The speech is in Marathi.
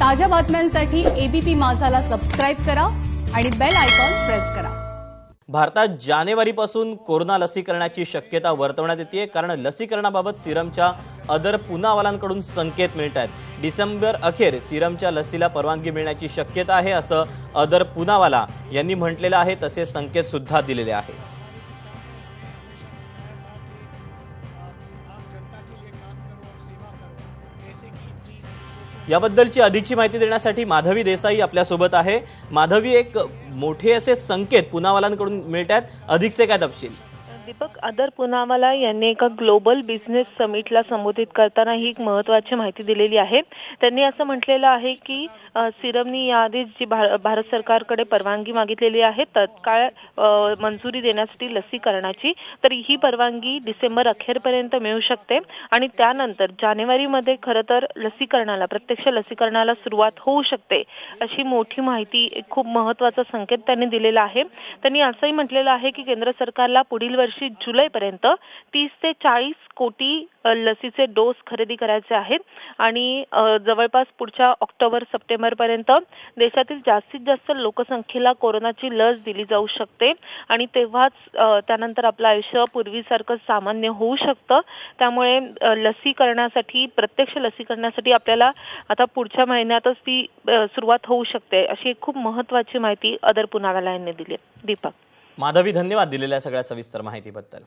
ताज्या बातम्यांसाठी एबीपी माझाला सबस्क्राईब करा आणि बेल आयकॉन प्रेस करा. भारतात जानेवारीपासून कोरोना लसीकरणाची शक्यता वर्तवण्यात येते कारण लसीकरणाबाबत सिरमच्या अदर पुनावालांकडून संकेत मिळत आहेत डिसेंबर अखेर सिरमच्या लसीला परवानगी मिळण्याची शक्यता आहे असं अदर पुनावाला यांनी म्हटलेलं आहे तसे संकेत सुद्धा दिलेले आहेत. याबद्दलची अधिकची माहिती देण्यासाठी माधवी देसाई आपल्यासोबत आहे. माधवी एक मोठे असे संकेत पुनावालांकडून मिळत आहेत अधिकचे काय तपशील? दीपक आदर पुनावाला यांनी एका ग्लोबल बिझनेस समिटला संबोधित करताना ही एक महत्वाची माहिती दिलेली आहे. त्यांनी असं म्हटलेलं आहे की सिरमनी याआधीच जी भारत सरकारकडे परवानगी मागितलेली आहे तत्काळ मंजुरी देण्यासाठी लसीकरणाची तर ही परवानगी डिसेंबर अखेरपर्यंत मिळू शकते आणि त्यानंतर जानेवारीमध्ये खरं तर लसीकरणाला प्रत्यक्ष लसीकरणाला सुरुवात होऊ शकते अशी मोठी माहिती खूप महत्त्वाचा संकेत त्यांनी दिलेला आहे. त्यांनी असंही म्हटलेलं आहे की केंद्र सरकारला पुढील वर्षी जुलैपर्यंत तीस ते चाळीस कोटी लसीचे डोस खरेदी करायचे आहेत. आणि जवळपास पुढच्या ऑक्टोबर सप्टेंबर पर्यंत देशातील जास्तीत जास्त लोकसंख्येला कोरोनाची लस दिली जाऊ शकते. आणि तेव्हाच त्यानंतर आपलं आयुष्य पूर्वीसारखं सामान्य होऊ शकतं. त्यामुळे लसीकरणासाठी प्रत्यक्ष लसीकरणासाठी आपल्याला आता पुढच्या महिन्यातच ती सुरुवात होऊ शकते अशी खूप महत्वाची माहिती अदर पुनावाला यांनी दिली आहे. दीपक. माधवी धन्यवाद दिलेल्या सगळ्या सविस्तर माहितीबद्दल.